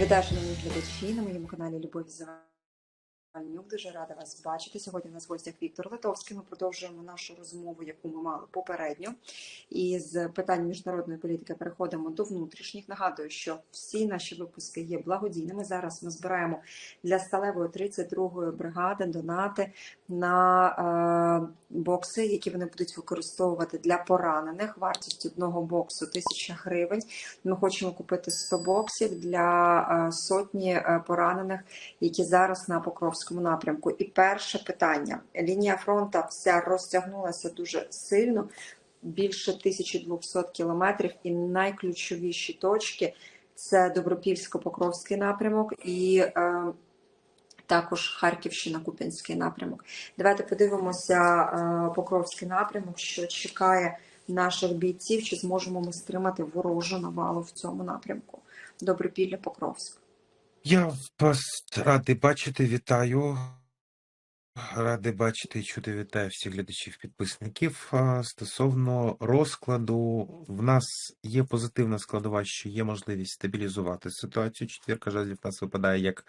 Вітаю, шановні глядачі на моєму каналі Любові Завальнюк. Дуже рада вас бачити. Сьогодні у нас в гостях Віктор Литовський. Ми продовжуємо нашу розмову, яку ми мали попередньо. І з питань міжнародної політики переходимо до внутрішніх. Нагадую, що всі наші випуски є благодійними. Зараз ми збираємо для сталевої 32-ї бригади донати на е, бокси, які вони будуть використовувати для поранених. Вартість одного боксу 1000 гривень. Ми хочемо купити 100 боксів для е, сотні е, поранених, які зараз на Покровському напрямку. І перше питання: лінія фронту вся розтягнулася дуже сильно, більше 1200 кілометрів, і найключовіші точки це Добропільсько-Покровський напрямок і. Е, також Харківщина, Куп'янський напрямок. Давайте подивимося е, Покровський напрямок, що чекає наших бійців, чи зможемо ми стримати ворожу навалу в цьому напрямку. Добропілля, Покровськ. Я вас радий бачити, вітаю. Радий бачити і чути, вітаю всіх глядачів, підписників. Стосовно розкладу, в нас є позитивна складова, що є можливість стабілізувати ситуацію. Четвірка жезлів нас випадає як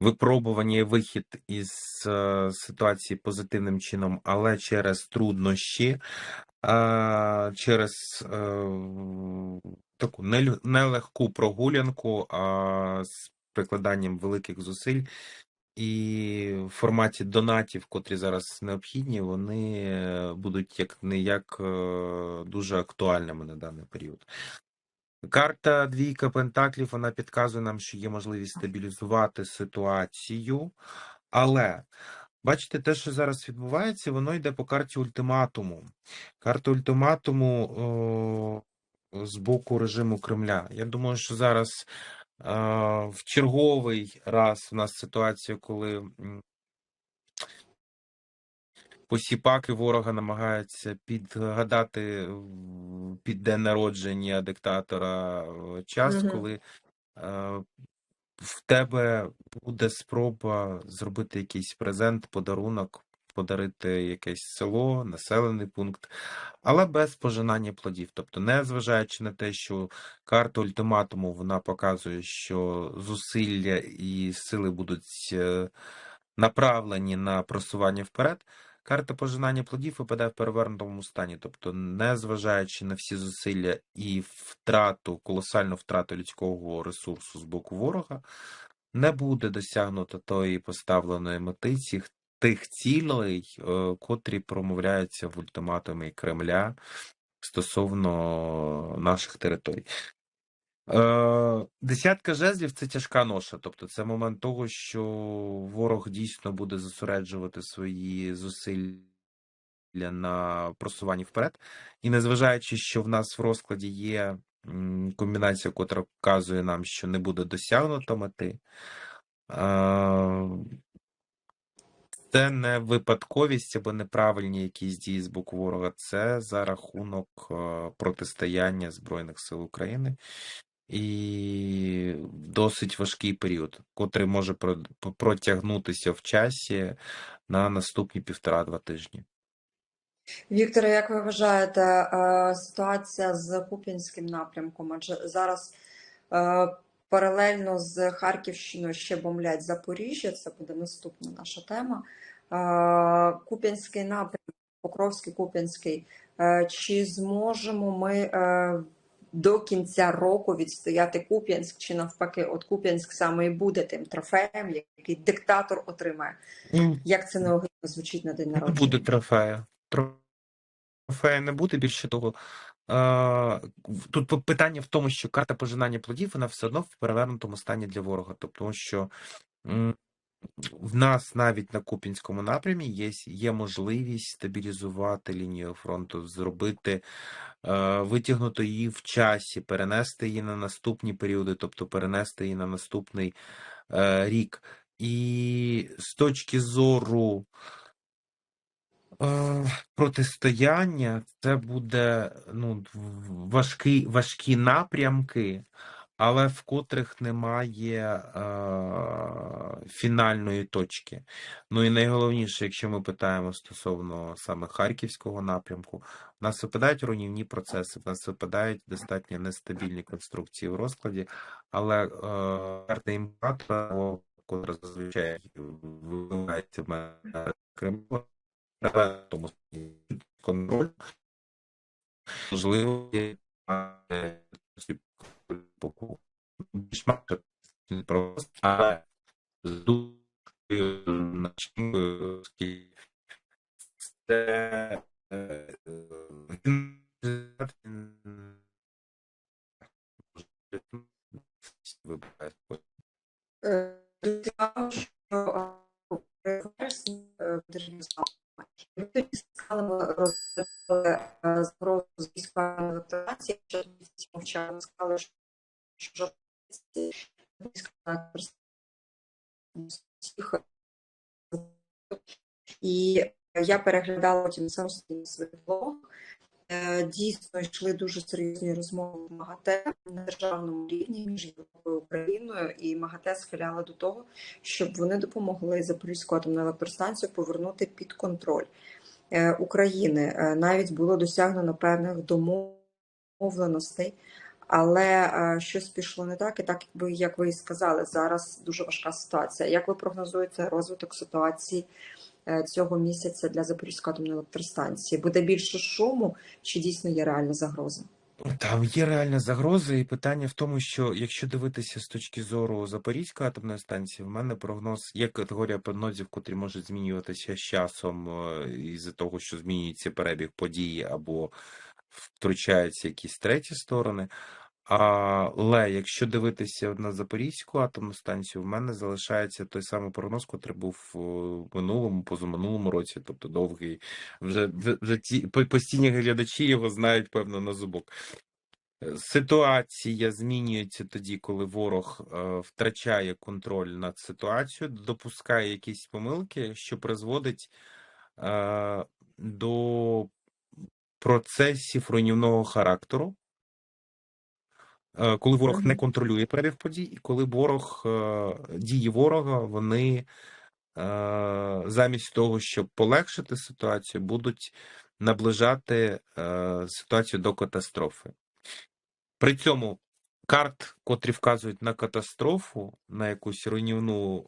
випробування вихід із е, ситуації позитивним чином, але через труднощі, а, через е, таку нелегку прогулянку а, з прикладанням великих зусиль. І в форматі донатів, котрі зараз необхідні, вони е, будуть як не як е, дуже актуальними на даний період. Карта двійка пентаклів вона підказує нам, що є можливість стабілізувати ситуацію, але бачите, те, що зараз відбувається, воно йде по карті ультиматуму. Карта ультиматуму о, з боку режиму Кремля. Я думаю, що зараз е, в черговий раз у нас ситуація, коли посіпаки ворога намагаються підгадати під день народження диктатора е, час, Мгм. коли е, в тебе буде спроба зробити якийсь презент, подарунок, подарити якесь село, населений пункт, але без пожинання плодів. Тобто, не зважаючи на те, що карта ультиматуму вона показує, що зусилля і сили будуть е, направлені на просування вперед. Карта пожинання плодів випадає в перевернутому стані, тобто, не зважаючи на всі зусилля і втрату, колосальну втрату людського ресурсу з боку ворога, не буде досягнуто тої поставленої мети цих тих цілей, е, котрі промовляються в ультиматумі Кремля стосовно наших територій. Е, Десятка жезлів це тяжка ноша. Тобто, це момент того, що ворог дійсно буде зосереджувати свої зусилля на просуванні вперед. І незважаючи, що в нас в розкладі є комбінація, котра вказує нам, що не буде досягнуто мети. е, Це не випадковість або неправильні якісь дії з боку ворога, це за рахунок е, протистояння Збройних сил України і досить важкий період, котрий може протягнутися в часі на наступні півтора-два тижні. Вікторе, як ви вважаєте, е, ситуація з Куп'янським напрямком? Адже зараз е, паралельно з Харківщиною ще бомблять Запоріжжя, це буде наступна наша тема. Е, Куп'янський напрямок, Покровський, Куп'янський. Е, Чи зможемо ми до кінця року відстояти Куп'янськ, чи навпаки, от Куп'янськ саме і буде тим трофеєм, який диктатор отримає? Як це неогидно звучить на день Не народження? буде трофея. Трофея не буде, більше того. Тут питання в тому, що карта пожинання плодів, вона все одно в перевернутому стані для ворога. Тобто, що в нас навіть на Купінському напрямі є, є можливість стабілізувати лінію фронту, зробити, е, витягнути її в часі, перенести її на наступні періоди, тобто перенести її на наступний е, рік. І з точки зору Е, протистояння це буде ну, важкі, важкі напрямки, але в котрих немає е, фінальної точки. Ну і найголовніше, якщо ми питаємо стосовно саме харківського напрямку, в нас випадають руйнівні процеси, в нас випадають достатньо нестабільні конструкції в розкладі, але е, імператора, котра зазвичай виливається в в тому контроль, можливо, е, боку менше просто, але з дуже значною це вибирає. Що державні сказали, розглядали е, з військової евакуації, що мовчали, сказали, що що журналісти військова всіх. І я переглядала потім самостійно свій блог. Е, Дійсно йшли дуже серйозні розмови в МАГАТЕ на державному рівні між Європою і Україною, і МАГАТЕ схиляла до того, щоб вони допомогли Запорізьку атомну електростанцію повернути під контроль е, України. Е, Навіть було досягнено певних домовленостей, але е, щось пішло не так, і так якби як ви і сказали, зараз дуже важка ситуація. Як ви прогнозуєте розвиток ситуації е, цього місяця для Запорізької атомної електростанції? Буде більше шуму, чи дійсно є реальна загроза? Там є реальна загроза, і питання в тому, що якщо дивитися з точки зору Запорізької атомної станції, в мене прогноз є категорія прогнозів, котрі можуть змінюватися з часом е, із-за того, що змінюється перебіг подій або втручаються якісь треті сторони. Але якщо дивитися на Запорізьку атомну станцію, в мене залишається той самий прогноз, котрий був е, в минулому, позаминулому році, тобто довгий. Вже, вже, ті постійні глядачі його знають, певно, на зубок. Е, Ситуація змінюється тоді, коли ворог е, втрачає контроль над ситуацією, допускає якісь помилки, що призводить е, до процесів руйнівного характеру. Е, коли ворог не контролює перебіг подій, і коли ворог е, дії ворога, вони е, замість того, щоб полегшити ситуацію, будуть наближати ситуацію до катастрофи. При цьому карт, котрі вказують на катастрофу, на якусь руйнівну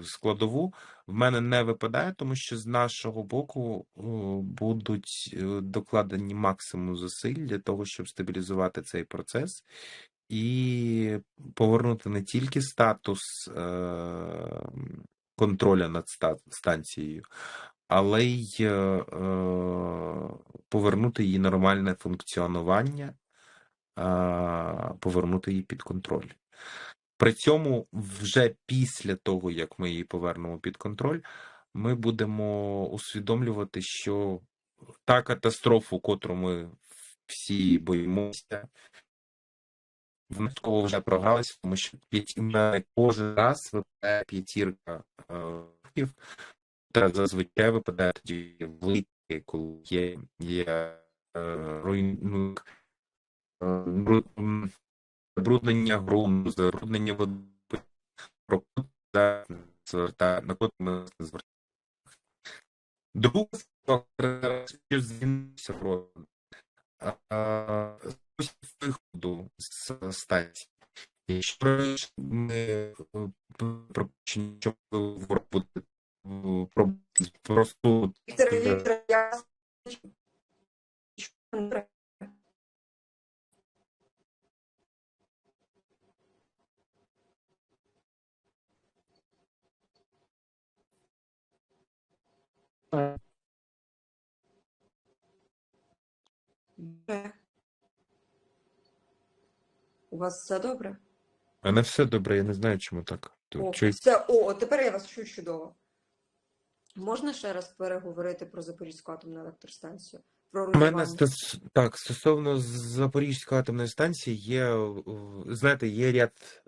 е, складову, в мене не випадає, тому що з нашого боку е, будуть е, докладені максимум зусиль для того, щоб стабілізувати цей процес і повернути не тільки статус е, контроля над ста- станцією, але й е, е, повернути її нормальне функціонування повернути її під контроль. При цьому, вже після того, як ми її повернемо під контроль, ми будемо усвідомлювати, що та катастрофу, котру ми всі боїмося, винятково вже програлися, тому що кожен раз випадає п'ятірка е, років, та зазвичай випадає тоді великі, коли є, є е, забруднення ґрунту, забруднення води, котрі на котрі ми звертаємо. Фактор, що змінився розклад, а, спосіб виходу з станції. Якщо раніше ми е, пропущені, що буде просто Віктор, Віктор, я У вас все добре? У мене все добре, я не знаю, чому так. О, Чи- все, о, тепер я вас чую чудово. Можна ще раз переговорити про Запорізьку атомну електростанцію? Про У мене стос... так, стосовно Запорізької атомної станції, є, знаєте, є ряд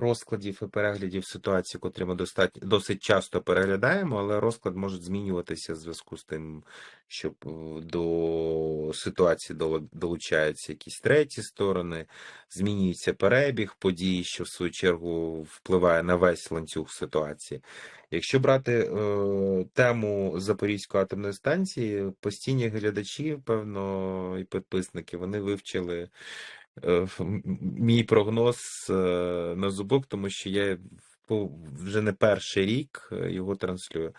розкладів і переглядів ситуації, котрі ми достатньо досить часто переглядаємо, але розклад може змінюватися в зв'язку з тим, щоб е, до ситуації долучаються якісь треті сторони, змінюється перебіг подій, що в свою чергу впливає на весь ланцюг ситуації. Якщо брати е, тему Запорізької атомної станції, постійні глядачі, певно, і підписники, вони вивчили е, мій прогноз е, на зубок, тому що я вже не перший рік е, його транслюю.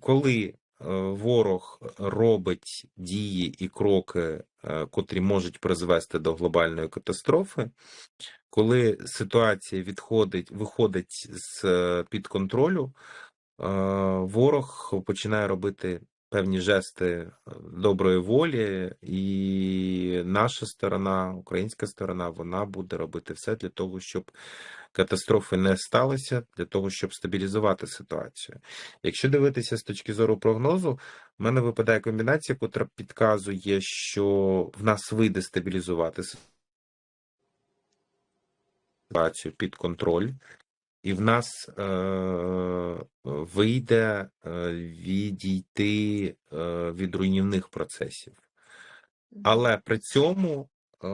Коли е, ворог робить дії і кроки, е, котрі можуть призвести до глобальної катастрофи, коли ситуація відходить, виходить з е, під контролю, е, ворог починає робити певні жести е, доброї волі, і наша сторона, українська сторона, вона буде робити все для того, щоб катастрофи не сталося, для того, щоб стабілізувати ситуацію. Якщо дивитися з точки зору прогнозу, в мене випадає комбінація, котра підказує, що в нас вийде стабілізувати ситуацію під контроль, і в нас е, вийде е, відійти е, від руйнівних процесів. Але при цьому, е,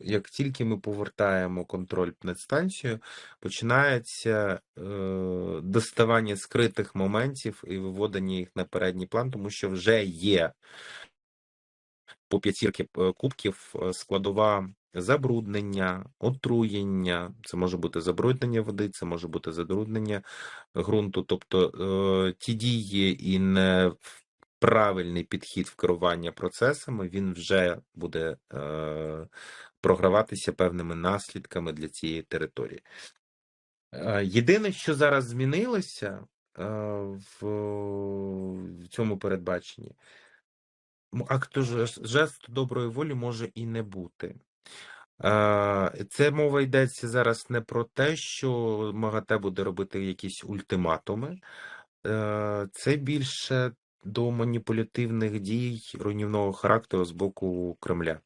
як тільки ми повертаємо контроль над станцією, починається е, доставання скритих моментів і виводення їх на передній план, тому що вже є по п'ятірки е, кубків складова забруднення, отруєння. Це може бути забруднення води, це може бути забруднення ґрунту. Тобто е, ті дії і неправильний підхід в керування процесами, він вже буде е, програватися певними наслідками для цієї території. Е, Єдине, що зараз змінилося в, цьому передбаченні, акту жес- жесту доброї волі може і не бути. Е, Це мова йдеться зараз не про те, що МАГАТЕ буде робити якісь ультиматуми, Е, це більше до маніпулятивних дій руйнівного характеру з боку Кремля.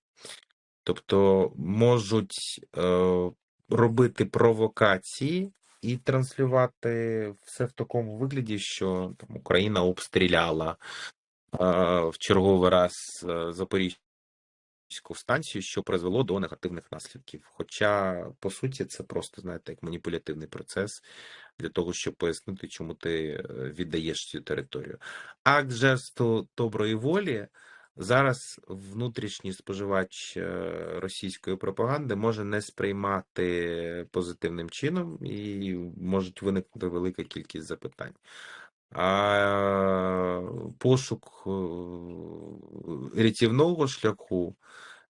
Тобто можуть е, робити провокації і транслювати все в такому вигляді, що там Україна обстріляла в черговий раз Запорізьку станцію, що призвело до негативних наслідків. Хоча, по суті, це просто, знаєте, як маніпулятивний процес для того, щоб пояснити, чому ти е, віддаєш цю територію. Акт жесту доброї волі зараз внутрішній споживач е, російської пропаганди може не сприймати позитивним чином і можуть виникнути велика кількість запитань. А пошук е, рятівного шляху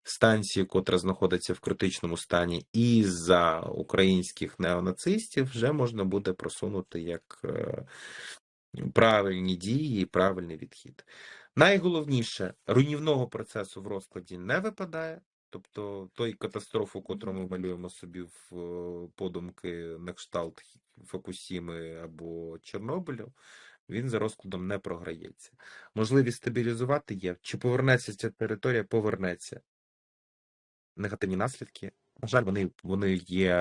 станції, котра знаходиться в критичному стані, і за українських неонацистів вже можна буде просунути як е, правильні дії і правильний відхід. Найголовніше, руйнівного процесу в розкладі не випадає. Тобто той катастрофу, котру ми малюємо собі в е, подумки на кшталт Фокусіми або Чорнобилю, він за розкладом не програється. Можливість стабілізувати є. Чи повернеться ця територія? Повернеться. Негативні наслідки. На жаль, вони, вони є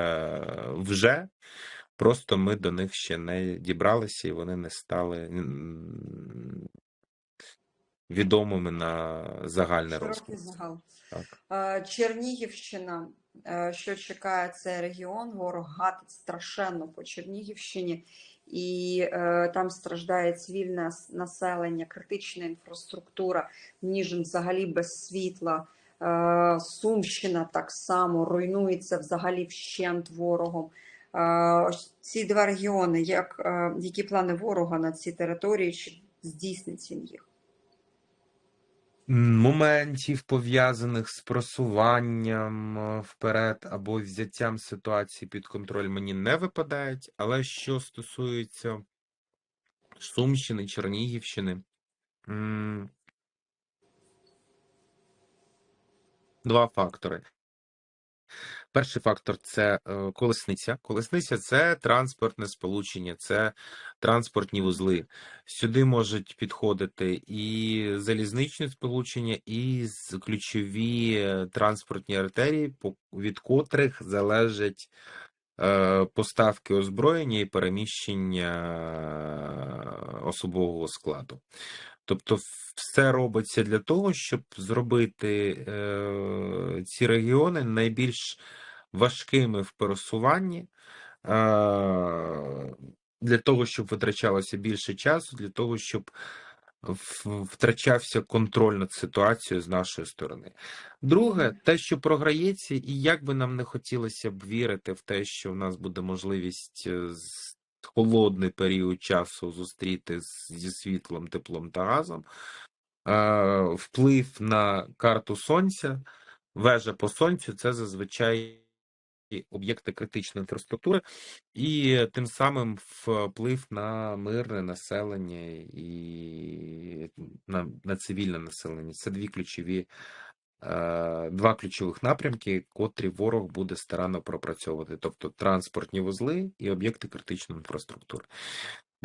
вже, просто ми до них ще не дібралися і вони не стали відомими на загальний розклад. Так. Е, Чернігівщина, е, що чекає цей регіон, ворог гатить страшенно по Чернігівщині, і е, там страждає цивільне населення, критична інфраструктура, Ніжин взагалі без світла. Е, Сумщина так само руйнується взагалі вщент ворогом. Е, ось ці два регіони, як, е, які плани ворога на цій території, чи здійсниться їх? Моментів, пов'язаних з просуванням е, вперед або взяттям ситуації під контроль, мені не випадають. Але що стосується Сумщини, Чернігівщини, два фактори. Перший фактор це е, колесниця. Колесниця це транспортне сполучення, це транспортні вузли. Сюди можуть підходити і залізничні сполучення, і ключові транспортні артерії, від котрих залежать е, поставки озброєння і переміщення особового складу. Тобто, все робиться для того, щоб зробити е, ці регіони найбільш важкими в пересуванні, е, для того, щоб витрачалося більше часу, для того, щоб втрачався контроль над ситуацією з нашої сторони. Друге, те, що програється, і як би нам не хотілося б вірити в те, що в нас буде можливість е, холодний період часу зустріти зі світлом, теплом та газом, е, вплив на карту сонця, вежа по сонцю це зазвичай об'єкти критичної інфраструктури, і тим самим вплив на мирне населення і на, на цивільне населення. Це дві ключові. е, Два ключових напрямки, котрі ворог буде старанно пропрацьовувати, тобто транспортні вузли і об'єкти критичної інфраструктури.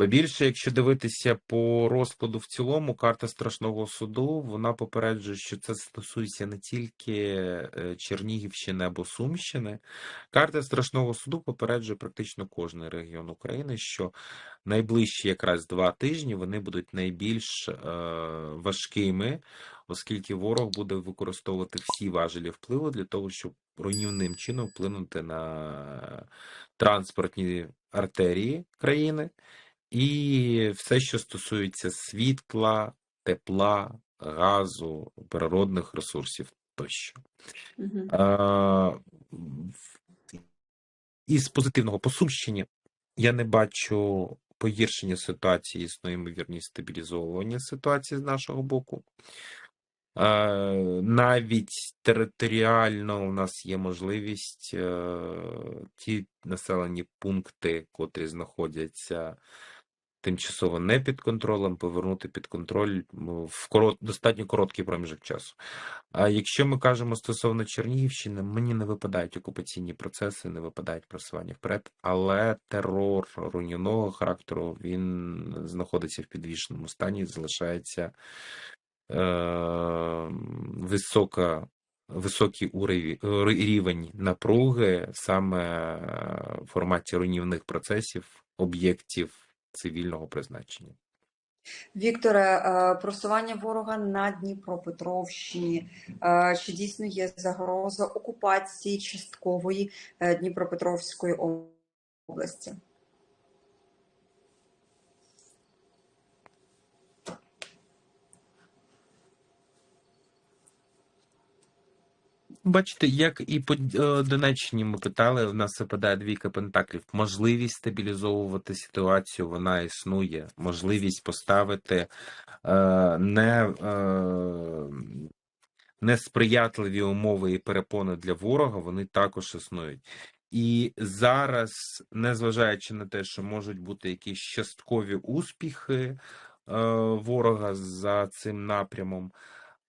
Більше, якщо дивитися по розкладу в цілому, карта страшного суду вона попереджує, що це стосується не тільки е, Чернігівщини або Сумщини. Карта страшного суду попереджує практично кожний регіон України, що найближчі якраз два тижні вони будуть найбільш е, важкими, оскільки ворог буде використовувати всі важелі впливу для того, щоб руйнівним чином вплинути на транспортні артерії країни. І все, що стосується світла, тепла, газу, природних ресурсів тощо. А, Із позитивного по Сумщині я не бачу погіршення ситуації, існує ймовірність стабілізовування ситуації з нашого боку. Навіть територіально у нас є можливість е, ті населені пункти, котрі знаходяться тимчасово не під контролем, повернути під контроль в корот, достатньо короткий проміжок часу. А якщо ми кажемо стосовно Чернігівщини, мені не випадають окупаційні процеси, не випадають просування вперед, але терор руйнівного характеру він знаходиться в підвішеному стані, залишається е, висока. Високий уровень, рівень напруги саме в форматі руйнівних процесів, об'єктів цивільного призначення. Вікторе, е, просування ворога на Дніпропетровщині. Е, Чи дійсно є загроза окупації часткової е, Дніпропетровської області? Бачите, як і по е, Донеччині ми питали, в нас випадає двійка пентаклів. Можливість стабілізовувати ситуацію, вона існує. Можливість поставити е, не, е, несприятливі умови і перепони для ворога, вони також існують. І зараз, незважаючи на те, що можуть бути якісь часткові успіхи е, ворога за цим напрямом,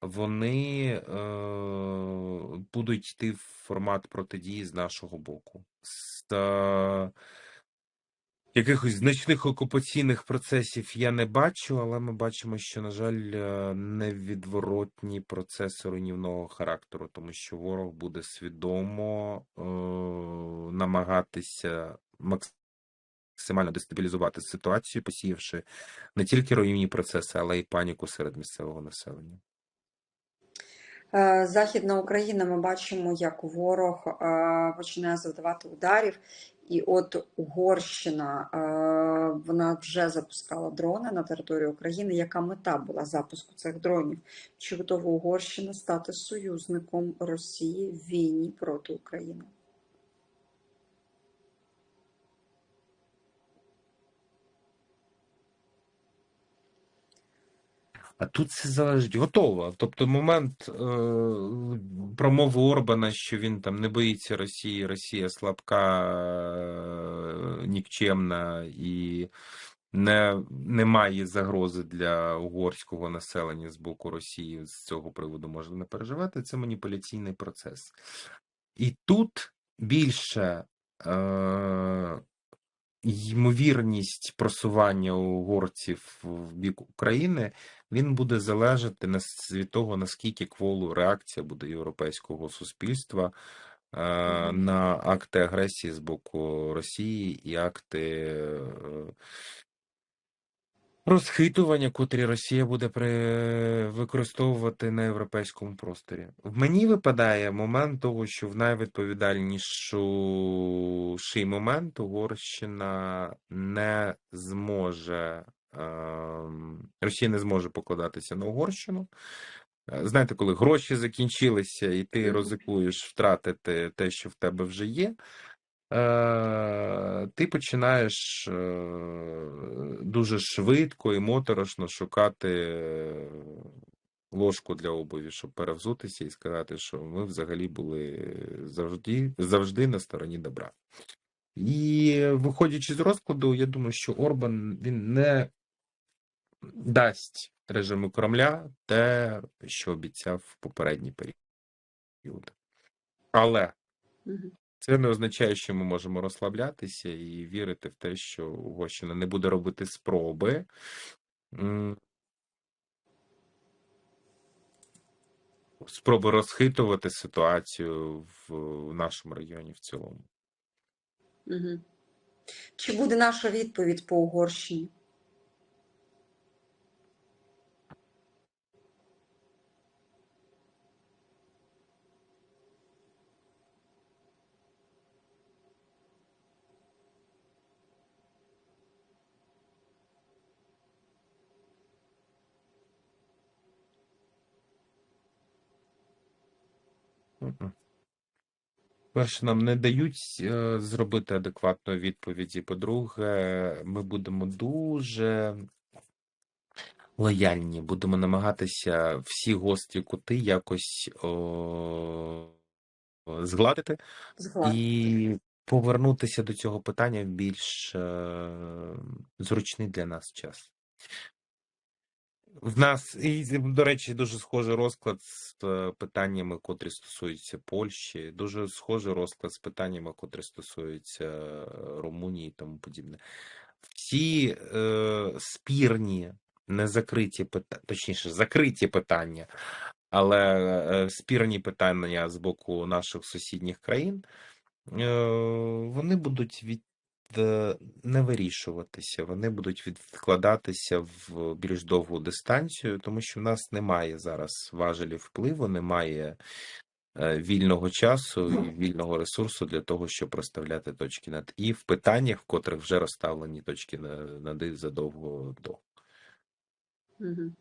вони е, будуть йти в формат протидії з нашого боку. З е, якихось значних окупаційних процесів я не бачу, але ми бачимо, що, на жаль, е, невідворотні процеси руйнівного характеру, тому що ворог буде свідомо е, намагатися максимально дестабілізувати ситуацію, посіявши не тільки руйнівні процеси, але й паніку серед місцевого населення. Е, Західна Україна, ми бачимо, як ворог е, починає завдавати ударів. І от Угорщина, е, вона вже запускала дрони на територію України. Яка мета була запуску цих дронів? Чи готова Угорщина стати союзником Росії в війні проти України? А тут це залежить готово. Тобто, момент е, промови Орбана, що він там не боїться Росії, Росія слабка, е, нікчемна і не, немає загрози для угорського населення з боку Росії. З цього приводу можна не переживати. Це маніпуляційний процес. І тут більше. Е, ймовірність просування угорців в бік України він буде залежати від того, наскільки кволу реакція буде європейського суспільства е, на акти агресії з боку Росії і акти е, розхитування, котрі Росія буде при... використовувати на європейському просторі. В мені випадає момент того, що в найвідповідальніший момент Угорщина не зможе. ем, Росія не зможе покладатися на Угорщину. Е, Знаєте, коли гроші закінчилися, і ти ризикуєш втратити те, що в тебе вже є, ти починаєш е, дуже швидко і моторошно шукати ложку для обуві, щоб перевзутися і сказати, що ми взагалі були завжди, завжди на стороні добра. І виходячи з розкладу, я думаю, що Орбан він не дасть режиму Кремля те, що обіцяв в попередній період. Але. Це не означає, що ми можемо розслаблятися і вірити в те, що Угорщина не буде робити спроби. Спроби розхитувати ситуацію в нашому регіоні в цілому. Мгм. Чи буде наша відповідь по Угорщині? Перше, нам не дають е, зробити адекватної відповіді. По-друге, ми будемо дуже лояльні, будемо намагатися всі гострі кути якось о, згладити Згладити. і повернутися до цього питання в більш е, зручний для нас час. В нас, і, до речі, дуже схожий розклад з е, питаннями, котрі стосуються Польщі, дуже схожий розклад з питаннями, котрі стосуються е, Румунії і тому подібне. Всі е, спірні, незакриті питання, точніше, закриті питання, але е, спірні питання з боку наших сусідніх країн, вони будуть від не вирішуватися, вони будуть відкладатися в більш довгу дистанцію, тому що в нас немає зараз важелів впливу, немає е, вільного часу і вільного ресурсу для того, щоб розставляти точки над і в питаннях, в котрих вже розставлені точки на- над «і» задовго до. Мгм.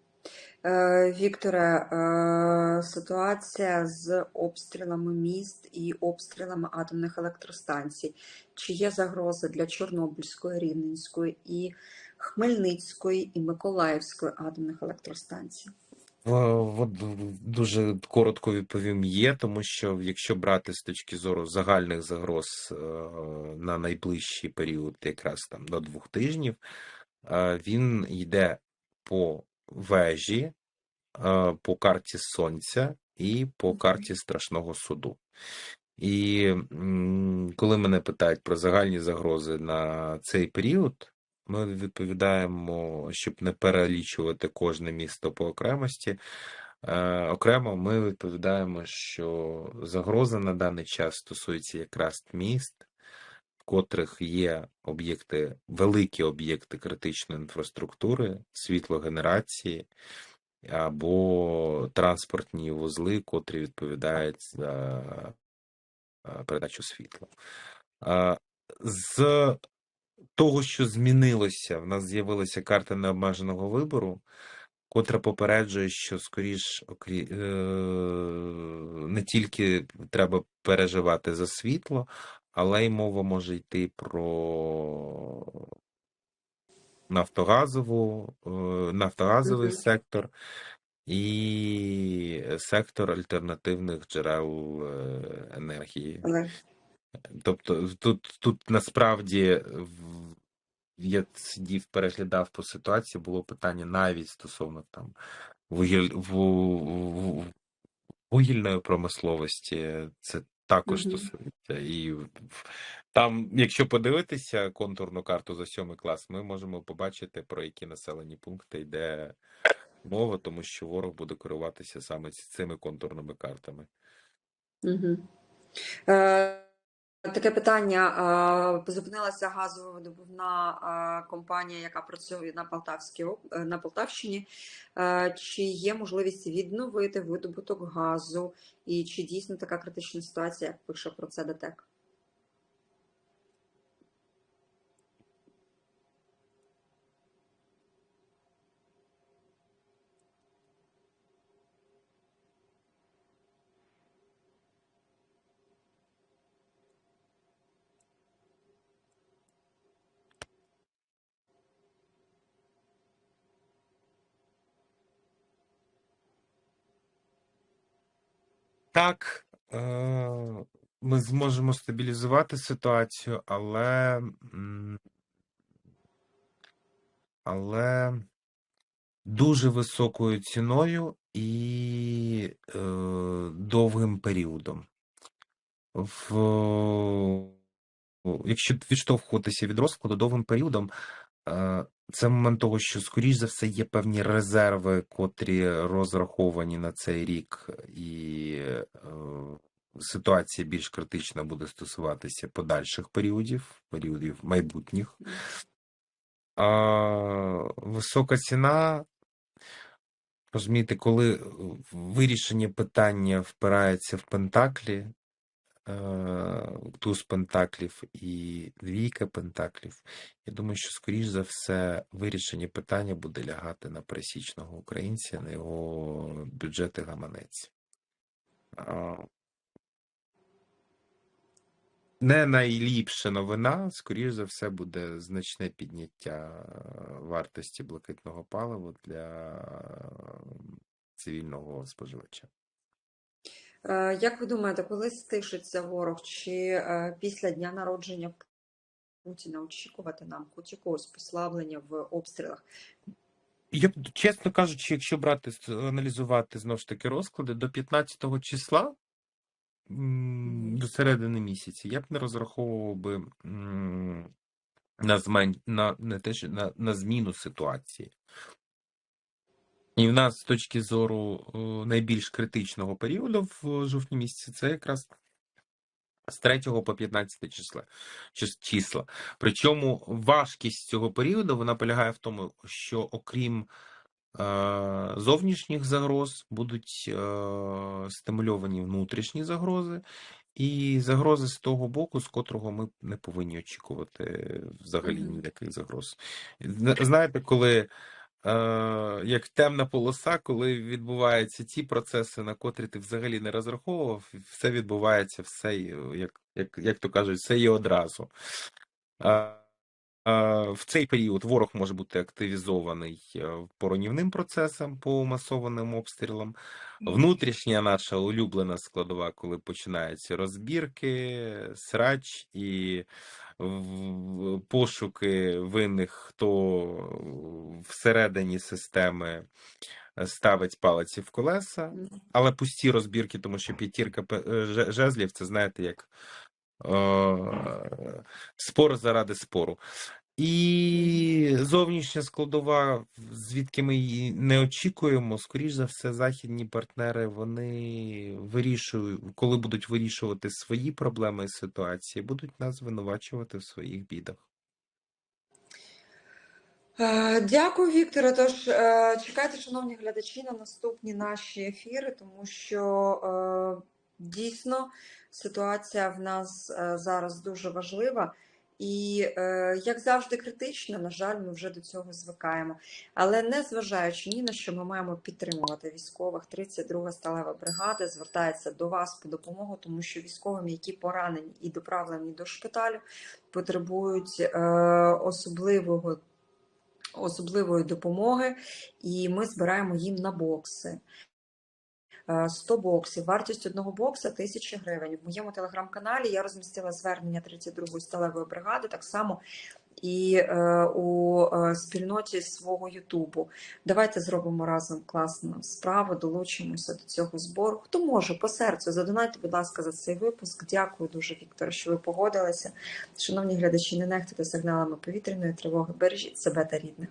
Е, Вікторе, е, ситуація з обстрілами міст і обстрілами атомних електростанцій. Чи є загроза для Чорнобильської, Рівненської і Хмельницької і Миколаївської атомних електростанцій? От дуже коротко відповім є, тому що якщо брати з точки зору загальних загроз е, на найближчий період, якраз там до двох тижнів, е, він йде по вежі, е, по карті Сонця і по карті страшного суду. І коли мене питають про загальні загрози на цей період, ми відповідаємо, щоб не перелічувати кожне місто по окремості. Е, окремо ми відповідаємо, що загроза на даний час стосується якраз міст, в котрих є об'єкти, великі об'єкти критичної інфраструктури, світлогенерації або транспортні вузли, котрі відповідають за передачу світла. З того, що змінилося, в нас з'явилася карта необмеженого вибору, котра попереджує, що скоріш окрі... е, не тільки треба переживати за світло, але й мова може йти про нафтогазову, е, нафтогазовий Мгм. сектор і сектор альтернативних джерел е, енергії. Але Тобто тут, тут насправді я сидів, переглядав по ситуації, було питання навіть стосовно там вугіль, ву- ву- вугільної промисловості. Це також Мгм. стосується. І там, якщо подивитися контурну карту за сьомий клас, ми можемо побачити, про які населені пункти йде мова, тому що ворог буде керуватися саме цими контурними картами. Мгм. Таке питання. Зупинилася газовидобувна компанія, яка працює на Полтавській е, на Полтавщині. Е, Чи є можливість відновити видобуток газу, і чи дійсно така критична ситуація, як пише про це ДТЕК? Так, е, ми зможемо стабілізувати ситуацію, але, але дуже високою ціною і е, довгим періодом. В, якщо відштовхуватися від розкладу довгим періодом, е, це момент того, що, скоріш за все, є певні резерви, котрі розраховані на цей рік, і е, ситуація більш критична буде стосуватися подальших періодів, періодів майбутніх. А, висока ціна, розумієте, коли вирішення питання впирається в пентаклі, е, туз пентаклів і двійка пентаклів, я думаю, що, скоріш за все, вирішення питання буде лягати на пересічного українця, на його бюджет і гаманець. Не найліпша новина, скоріш за все, буде значне підняття вартості блакитного палива для цивільного споживача. Е, Як ви думаєте, коли стишиться ворог, чи е, після дня народження Путіна очікувати нам хоч якогось послаблення в обстрілах? Я чесно кажучи, якщо брати аналізувати знову ж таки розклади до 15 числа до середини місяця, я б не розраховував би на змен... на не те, що на, на зміну ситуації. І в нас з точки зору найбільш критичного періоду в жовтні місяці це якраз з 3 по 15 числа, числа. Причому важкість цього періоду вона полягає в тому, що окрім е, зовнішніх загроз будуть е, стимульовані внутрішні загрози, і загрози з того боку, з котрого ми не повинні очікувати взагалі ніяких загроз. Знаєте, коли як темна полоса, коли відбуваються ті процеси, на котрі ти взагалі не розраховував, все відбувається все, е, як, як, як то кажуть, все є одразу. А, в цей період ворог може бути активізований е, по руйнівним по масованим обстрілам. Внутрішня наша улюблена складова, коли починаються розбірки, срач і пошуки винних, хто всередині системи ставить палиці в колеса, але пусті розбірки, тому що п'ятірка е, жезлів це знаєте як е, спор заради спору. І зовнішня складова, звідки ми її не очікуємо, скоріш за все, західні партнери вони вирішують, коли будуть вирішувати свої проблеми і ситуації, будуть нас звинувачувати в своїх бідах. Е, Дякую, Вікторе. Тож е, чекайте, шановні глядачі, на наступні наші ефіри, тому що е, дійсно ситуація в нас зараз дуже важлива і, е, як завжди, критична. На жаль, ми вже до цього звикаємо. Але незважаючи ні на що, ми маємо підтримувати військових. 32 сталева бригада звертається до вас по допомогу, тому що військовим, які поранені і доправлені до шпиталю, потребують е, особливого особливої допомоги, і ми збираємо їм на бокси. Е, 100 боксів, вартість одного бокса 1000 гривень. В моєму телеграм-каналі я розмістила звернення 32-ї сталевої бригади, так само і е, у е, спільноті свого Ютубу. Давайте зробимо разом класну справу, долучимося до цього збору. Хто може по серцю, задонайте, будь ласка, за цей випуск. Дякую дуже, Вікторе, що ви погодилися. Шановні глядачі, не нехтуйте сигналами повітряної тривоги. Бережіть себе та рідних.